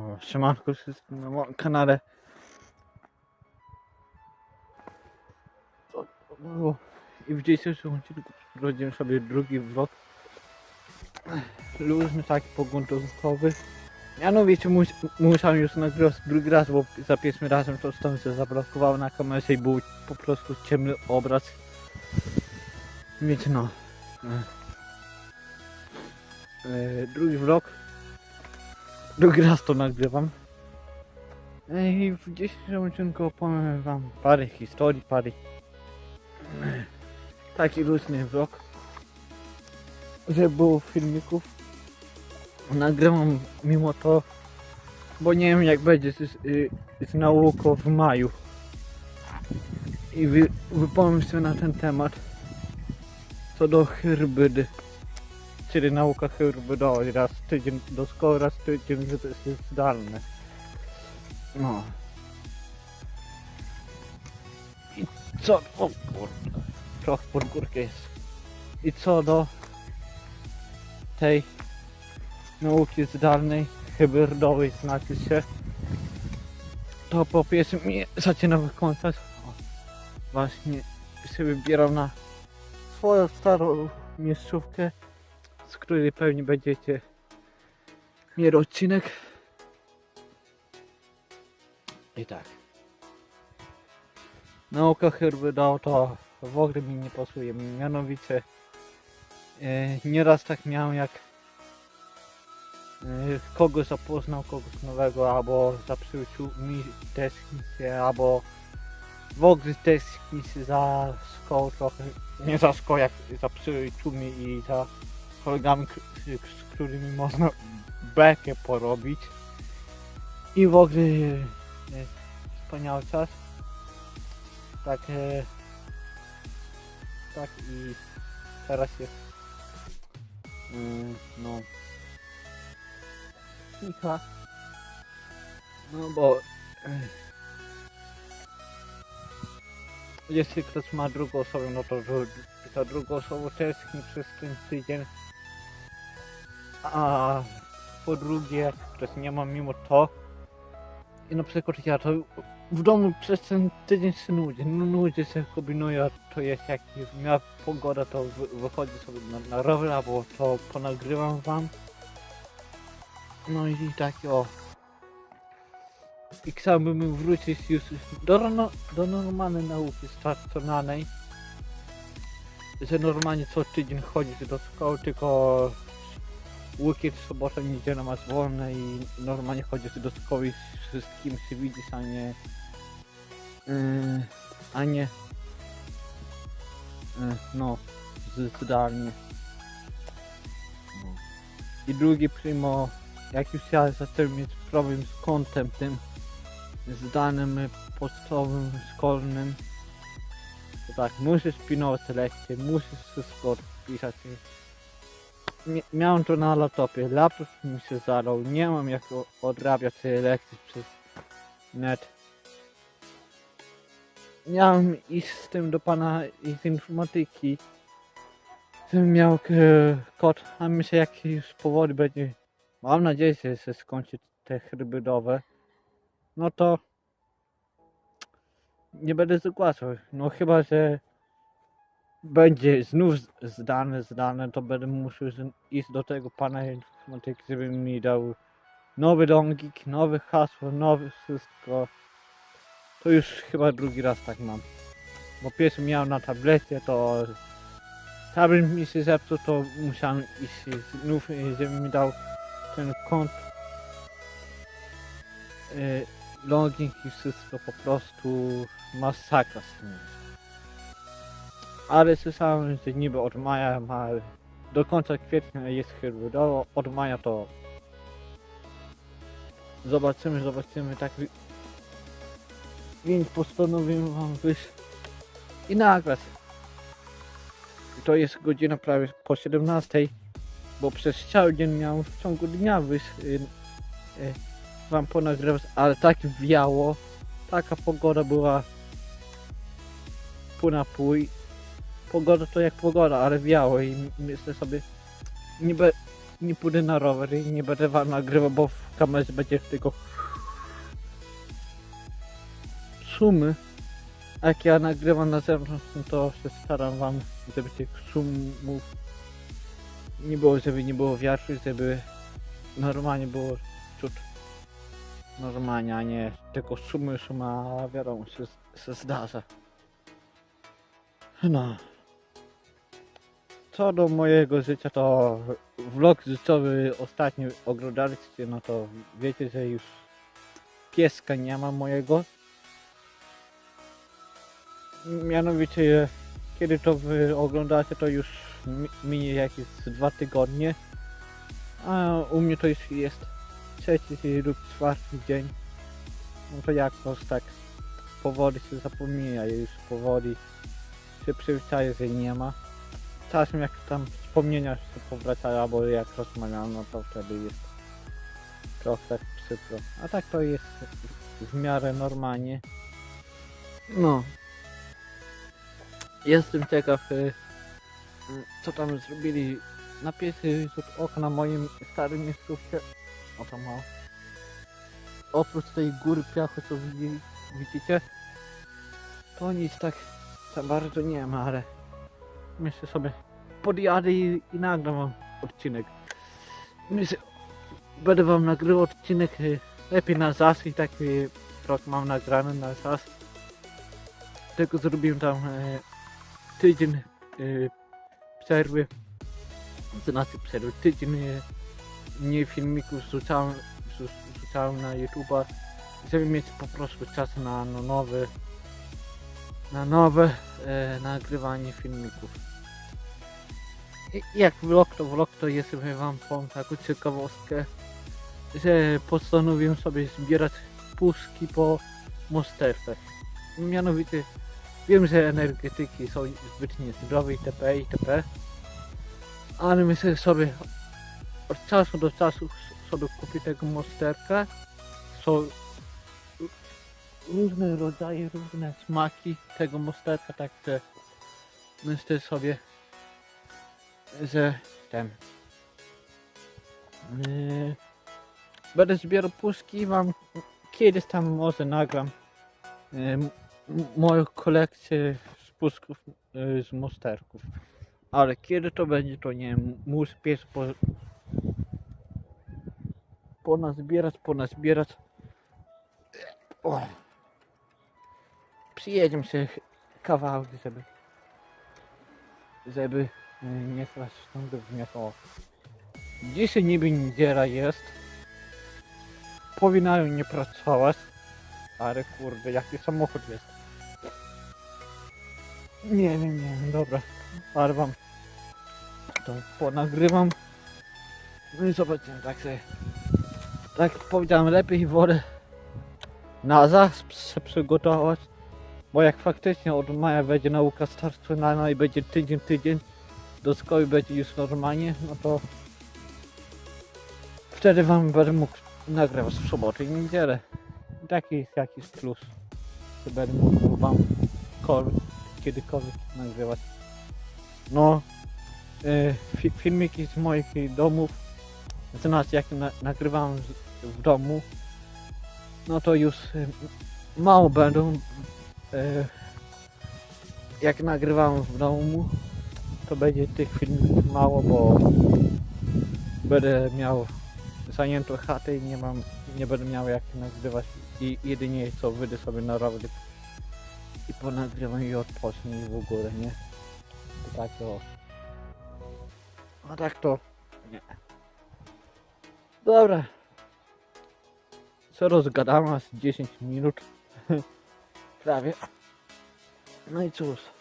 O, Siemanko na moim kanale. Było? I w dzisiejszym odcinku przeprowadzimy sobie drugi vlog. Luźny taki pogotowy. Mianowicie mus, musiałem już nagrywać drugi raz, bo za pierwszym razem to stąd się zablokowało na kamerze i był po prostu ciemny obraz. Więc no. E, drugi vlog. Drugi raz to nagrywam. I w dzisiejszym odcinku opowiem wam parę historii, parę taki luźny vlog. Że było filmików. Nagrywam mimo to, bo nie wiem jak będzie z, y, z nauką w maju. I wy, wypowiem się na ten temat. Co do hybrydy. Czyli nauka hybrydowa. Raz w tydzień do szkoły, raz w tydzień, że to jest zdalne. No. I co? O kurde. Trochę pod górkę jest. I co do tej nauki zdalnej, hybrydowej znaczy się, to po pierwsze mnie zaczyna wykończać. O, Właśnie się wybieram na swoją starą miejscówkę, z której pewnie będziecie mieli odcinek. I tak. Nauka hybrydowa to w ogóle mi nie pasuje. Mianowicie e, nieraz tak miałem jak e, kogoś zapoznał, kogoś nowego, albo zaprzyjaciół mi się, albo w ogóle też mi się za szkołą trochę, nie za szkołą, jak za przyjaciółmi i za kolegami, z którymi można bekę porobić. I w ogóle e, jest wspaniały czas. Tak, e, tak i teraz jest mm, no Micha. No bo e, jeśli ktoś ma drugą osobę, no to ta druga osoba nie przez ten tydzień. A po drugie, ktoś nie ma mimo to, i na przykład ja to w domu przez ten tydzień się nudzi, no nudzi się kombinuję, to jest jak jest miała pogoda, to wy, wychodzę sobie na, na rower, albo to ponagrywam wam. No i tak o. I chciałbym wrócić już do, no, do normalnej nauki stacjonarnej. Że normalnie co tydzień chodzić do szkoły, tylko weekend, sobota, niedziela masz wolne i normalnie chodzisz do szkoły z wszystkim się widzisz, a nie yy, a nie yy, no z- zdalnie i drugi primo jak już ja zacząłem mieć problem z kątem tym zdalnym y, podstawowym szkolnym to tak musisz pilnować lekcje musisz wszystko odpisać Mia- miałem to na laptopie, laptop mi się zadał, nie mam jak odrabiać tej lekcji przez net. Miałem iść z tym do pana z informatyki, żebym miał e, kod, a myślę jak już powoli będzie, mam nadzieję, że się skończy te hybrydowe, no to nie będę zgłaszał, no chyba, że będzie znów zdane, zdane, to będę musiał iść do tego pana informatyki, żeby mi dał nowy longik, nowe hasło, nowe wszystko. To już chyba drugi raz tak mam. Bo pierwszy miałem na tablecie, to tablet mi się zepsuł, to musiałem iść znów, y, żeby mi dał ten kont. y, Login i wszystko po prostu masakra z tym jest ale słyszałem, że niby od maja ma do końca kwietnia jest hybrydowo, od maja to zobaczymy, zobaczymy, tak wi- więc postanowiłem wam wyjść i nagrać. To jest godzina prawie po 17, bo przez cały dzień miałem w ciągu dnia wyjść y, y, wam ponagrywać, ale tak wiało, taka pogoda była pół na pół pogoda to jak pogoda, ale wiało i myślę sobie, niby nie pójdę na rower i nie będę wam nagrywał, bo w kamerze będzie tylko sumy. A jak ja nagrywam na zewnątrz, no to się staram wam, żeby tych szumów nie było, żeby nie było wiatru, żeby normalnie było czuć normalnie, a nie tylko szumy, szuma, a wiadomo, się, się zdarza. No. Co do mojego życia, to vlog życiowy ostatni oglądaliście, no to wiecie, że już pieska nie ma mojego. Mianowicie, kiedy to wy oglądacie, to już mi- minie jakieś dwa tygodnie. A u mnie to już jest trzeci lub czwarty dzień. No to jakoś tak powoli się zapomina, już powoli się przyzwyczaję, że nie ma. Czasem jak tam wspomnienia się powracają, albo jak rozmawiam, no to wtedy jest trochę przykro. A tak to jest w, miarę normalnie. No. Jestem ciekaw, y, co tam zrobili na pierwszy rzut oka moim starym miejscówce. O to mało. Oprócz tej góry piachu, co widzi, widzicie, to nic tak za bardzo nie ma, ale myślę sobie, podjadę i, i nagram wam odcinek. Myślę, będę wam nagrywał odcinek y, lepiej na zas i taki rok mam nagrany na zas. Tylko zrobiłem tam e, tydzień e, przerwy, znaczy przerwy, tydzień e, nie filmików rzucałem, rzu- rzucałem na YouTube'a, żeby mieć po prostu czas na, na nowe, na nowe e, nagrywanie filmików. Jak vlog to vlog to jest wam powiem taką ciekawostkę, że postanowiłem sobie zbierać puszki po mosterkach. Mianowicie wiem, że energetyki są zbyt niezdrowe itp. itp. Ale myślę sobie od czasu do czasu sobie kupię tego mosterka. Są różne rodzaje, różne smaki tego mosterka, także myślę sobie, że ten yy, będę zbierał puszki i wam kiedyś tam może nagram yy, moją kolekcję z puszków yy, z mosterków. Ale kiedy to będzie, to nie wiem, muszę pies po, ponazbierać, ponazbierać. O. Przyjedziemy się kawałek, żeby żeby nie kraść stąd wniosło. Dzisiaj niby niedziela jest. Powinnają nie pracować. Ale kurde, jaki samochód jest. Nie wiem, nie wiem, dobra. Ale wam to ponagrywam. No i zobaczymy, tak sobie. Tak powiedziałem, lepiej wodę na przy- przygotować. Bo jak faktycznie od maja będzie nauka stacjonarna i będzie tydzień, tydzień do szkoły będzie już normalnie, no to wtedy wam będę mógł nagrywać w sobotę i niedzielę. Taki jest jakiś plus, że będę mógł wam kol- kiedykolwiek nagrywać. No, y, fi- filmiki z moich domów, znaczy jak na, nagrywam z- w domu, no to już y, mało będą. y, Jak nagrywam w domu, to będzie tych filmików mało, bo będę miał zajętą chatę i nie mam, nie będę miał jak nagrywać i jedynie co wyjdę sobie na rower i ponagrywam i odpocznę w ogóle, nie? To tak o. A tak to nie. Dobra. Co rozgadamy aż 10 minut. Prawie. No i cóż.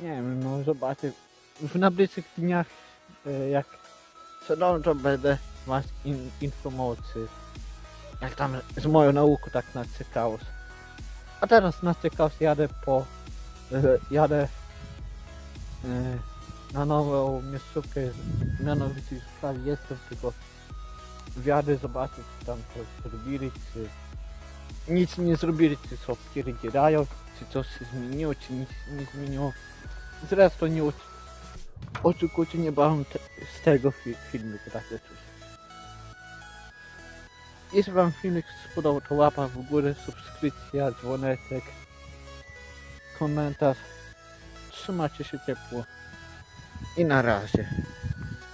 Nie wiem, no zobaczę. W najbliższych dniach, e, jak co będę was in, informował, jak tam z moją nauką tak na ciekawość. A teraz na ciekawość jadę po, e, jadę e, na nową miejscówkę, mianowicie już prawie jestem, tylko wjadę zobaczyć, czy tam coś zrobili, czy nic nie zrobili, czy co pierdzielają, czy coś się zmieniło, czy nic nie zmieniło. Zresztą nie oc- oczekujcie niebawem te z tego fi- filmiku takie coś. Jeśli wam filmik spodobał, to łapa w górę, subskrypcja, dzwoneczek, komentarz. Trzymajcie się ciepło i na razie.